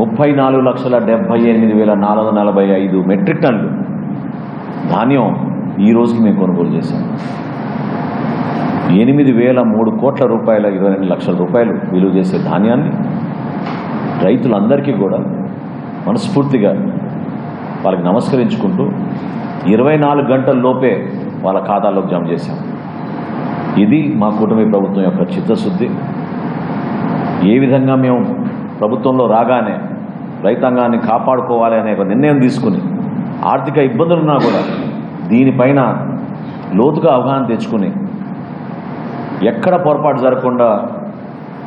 ముప్పై నాలుగు లక్షల డెబ్బై ఎనిమిది వేల నాలుగు వందల నలభై ఐదు మెట్రిక్ టన్లు ధాన్యం ఈ రోజుకి మేము కొనుగోలు చేశాం. ఎనిమిది వేల మూడు కోట్ల రూపాయల ఇరవై రెండు లక్షల రూపాయలు విలువ చేసే ధాన్యాన్ని రైతులందరికీ కూడా మనస్ఫూర్తిగా వాళ్ళకి నమస్కరించుకుంటూ ఇరవై నాలుగు గంటల లోపే వాళ్ళ ఖాతాలోకి జమ చేశాం. ఇది మా కూటమి ప్రభుత్వం యొక్క చిత్తశుద్ధి. ఏ విధంగా మేము ప్రభుత్వంలో రాగానే రైతాంగాన్ని కాపాడుకోవాలి అనే ఒక నిర్ణయం తీసుకుని ఆర్థిక ఇబ్బందులున్నా కూడా దీనిపైన లోతుగా అవగాహన తెచ్చుకుని ఎక్కడ పొరపాటు జరగకుండా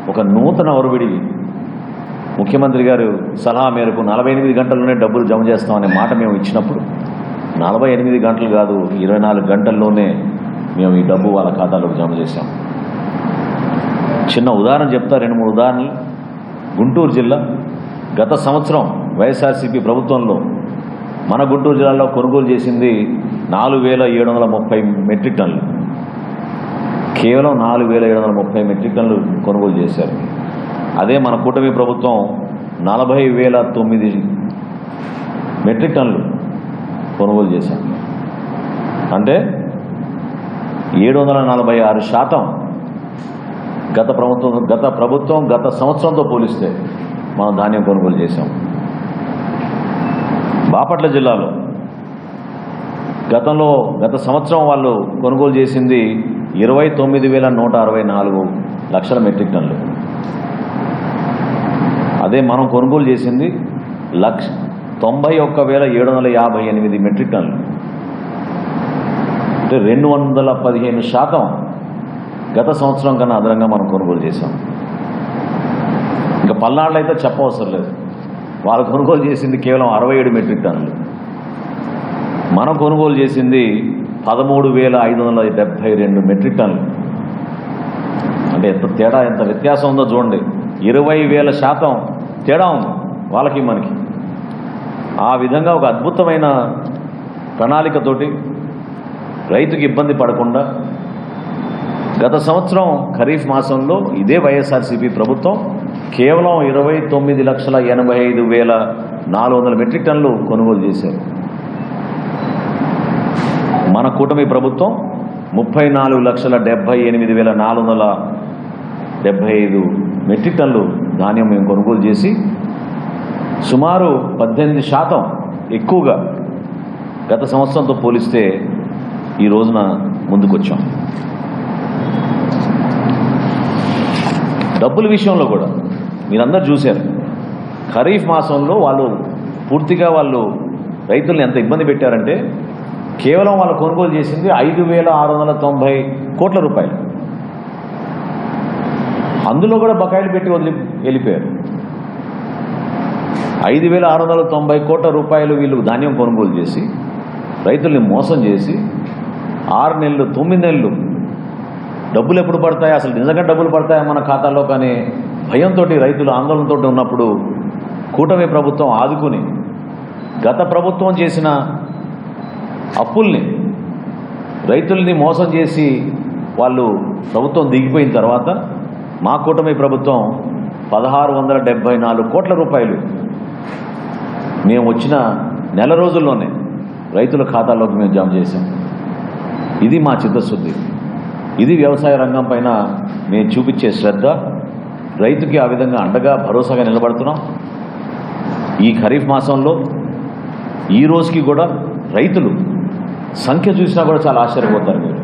ఒక నూతన ఒరవిడి ముఖ్యమంత్రి గారు సలహా మేరకు నలభై ఎనిమిది గంటల్లోనే డబ్బులు జమ చేస్తామనే మాట మేము ఇచ్చినప్పుడు నలభై ఎనిమిది గంటలు కాదు ఇరవై నాలుగు గంటల్లోనే మేము ఈ డబ్బు వాళ్ళ ఖాతాలోకి జమ చేశాం. చిన్న ఉదాహరణ చెప్తా రెండు మూడు ఉదాహరణలు. గుంటూరు జిల్లా గత సంవత్సరం వైఎస్ఆర్సీపీ ప్రభుత్వంలో మన గుంటూరు జిల్లాలో కొనుగోలు చేసింది నాలుగు వేల ఏడు వందల ముప్పై మెట్రిక్ టన్నులు. కేవలం నాలుగు వేల ఏడు వందల ముప్పై మెట్రిక్ టన్నులు కొనుగోలు చేశారు. అదే మన కూటమి ప్రభుత్వం నలభై వేల తొమ్మిది మెట్రిక్ టన్నులు కొనుగోలు చేశాం అంటే ఏడు వందల నలభై ఆరు శాతం గత ప్రభుత్వం గత ప్రభుత్వం గత సంవత్సరంతో పోలిస్తే మనం ధాన్యం కొనుగోలు చేశాం. బాపట్ల జిల్లాలో గతంలో గత సంవత్సరం వాళ్ళు కొనుగోలు చేసింది ఇరవై తొమ్మిది వేల నూట అరవై నాలుగు లక్షల మెట్రిక్ టన్లు అదే మనం కొనుగోలు చేసింది లక్ష తొంభై ఒక్క వేల ఏడు వందల యాభై ఎనిమిది మెట్రిక్ టన్లు అంటే రెండు వందల పదిహేను శాతం గత సంవత్సరం కన్నా అదనంగా మనం కొనుగోలు చేశాం. ఇంకా పల్నాడులో అయితే చెప్పవసరం లేదు. వాళ్ళు కొనుగోలు చేసింది కేవలం అరవై ఏడు మెట్రిక్ టన్నులు. మనం కొనుగోలు చేసింది పదమూడు వేల ఐదు వందల డెబ్భై రెండు మెట్రిక్ టన్నులు. అంటే ఎంత తేడా ఎంత వ్యత్యాసం ఉందో చూడండి. ఇరవై వేల శాతం తేడా ఉంది వాళ్ళకి మనకి. ఆ విధంగా ఒక అద్భుతమైన ప్రణాళికతోటి రైతుకి ఇబ్బంది పడకుండా గత సంవత్సరం ఖరీఫ్ మాసంలో ఇదే వైఎస్ఆర్సీపీ ప్రభుత్వం కేవలం ఇరవై తొమ్మిది లక్షల ఎనభై ఐదు వేల నాలుగు వందల మెట్రిక్ టన్నులు కొనుగోలు చేశారు. మన కూటమి ప్రభుత్వం ముప్పై నాలుగు లక్షల డెబ్బై ఎనిమిది వేల నాలుగు వందల డెబ్బై ఐదు మెట్రిక్ టన్నులు ధాన్యం మేము కొనుగోలు చేసి సుమారు పద్దెనిమిది శాతం ఎక్కువగా గత సంవత్సరంతో పోలిస్తే ఈ రోజున ముందుకొచ్చాం. డబ్బుల విషయంలో కూడా మీరందరూ చూశారు. ఖరీఫ్ మాసంలో వాళ్ళు పూర్తిగా వాళ్ళు రైతుల్ని ఎంత ఇబ్బంది పెట్టారంటే కేవలం వాళ్ళు కొనుగోలు చేసింది ఐదు వేల ఆరు వందల తొంభై కోట్ల రూపాయలు. అందులో కూడా బకాయిలు పెట్టి వదిలి వెళ్ళిపోయారు. ఐదు వేల ఆరు వందల తొంభై కోట్ల రూపాయలు వీళ్ళు ధాన్యం కొనుగోలు చేసి రైతుల్ని మోసం చేసి ఆరు నెలలు తొమ్మిది నెలలు డబ్బులు ఎప్పుడు పడతాయి? అసలు నిజంగా డబ్బులు పడతాయా మన ఖాతాలో కానీ భయంతో రైతులు ఆందోళనతో ఉన్నప్పుడు కూటమి ప్రభుత్వం ఆదుకుని గత ప్రభుత్వం చేసిన అప్పుల్ని రైతుల్ని మోసం చేసి వాళ్ళు ప్రభుత్వం దిగిపోయిన తర్వాత మా కూటమి ప్రభుత్వం పదహారు వందల డెబ్బై నాలుగు కోట్ల రూపాయలు మేము వచ్చిన నెల రోజుల్లోనే రైతుల ఖాతాలోకి మేము జమ చేసాం ఇది మా చిత్తశుద్ధి. ఇది వ్యవసాయ రంగం పైన మేము చూపించే శ్రద్ధ. రైతుకి ఆ విధంగా అండగా భరోసాగా నిలబడుతున్నాం. ఈ ఖరీఫ్ మాసంలో ఈ రోజుకి కూడా రైతులు సంఖ్య చూసినా కూడా చాలా ఆశ్చర్యపోతారు మీరు.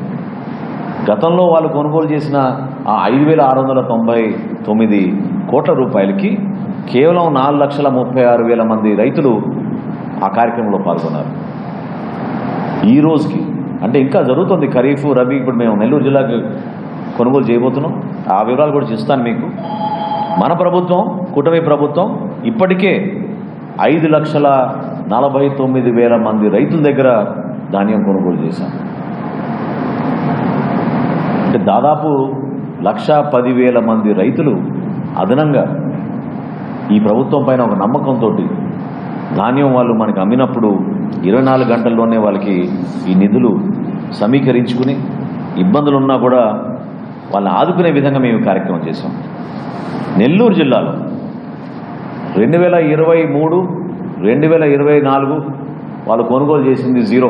గతంలో వాళ్ళు కొనుగోలు చేసిన ఆ ఐదు వేల ఆరు వందల తొంభై తొమ్మిది కోట్ల రూపాయలకి కేవలం నాలుగు లక్షల ముప్పై ఆరు వేల మంది రైతులు ఆ కార్యక్రమంలో పాల్గొన్నారు. ఈ రోజుకి అంటే ఇంకా జరుగుతుంది ఖరీఫ్ రబీ ఇప్పుడు మేము నెల్లూరు జిల్లాకి కొనుగోలు చేయబోతున్నాం. ఆ వివరాలు కూడా చూస్తాను మీకు. మన ప్రభుత్వం కూటమి ప్రభుత్వం ఇప్పటికే ఐదు లక్షల నలభై తొమ్మిది వేల మంది రైతుల దగ్గర ధాన్యం కొనుగోలు చేశాం అంటే దాదాపు లక్ష పదివేల మంది రైతులు అదనంగా ఈ ప్రభుత్వం పైన ఒక నమ్మకంతో ధాన్యం వాళ్ళు మనకి అమ్మినప్పుడు ఇరవై నాలుగు గంటల్లోనే వాళ్ళకి ఈ నిధులు సమీకరించుకుని ఇబ్బందులు ఉన్నా కూడా వాళ్ళని ఆదుకునే విధంగా మేము కార్యక్రమం చేశాం. నెల్లూరు జిల్లాలో రెండు వేల ఇరవై మూడు రెండు వేల ఇరవై నాలుగు వాళ్ళు కొనుగోలు చేసింది జీరో.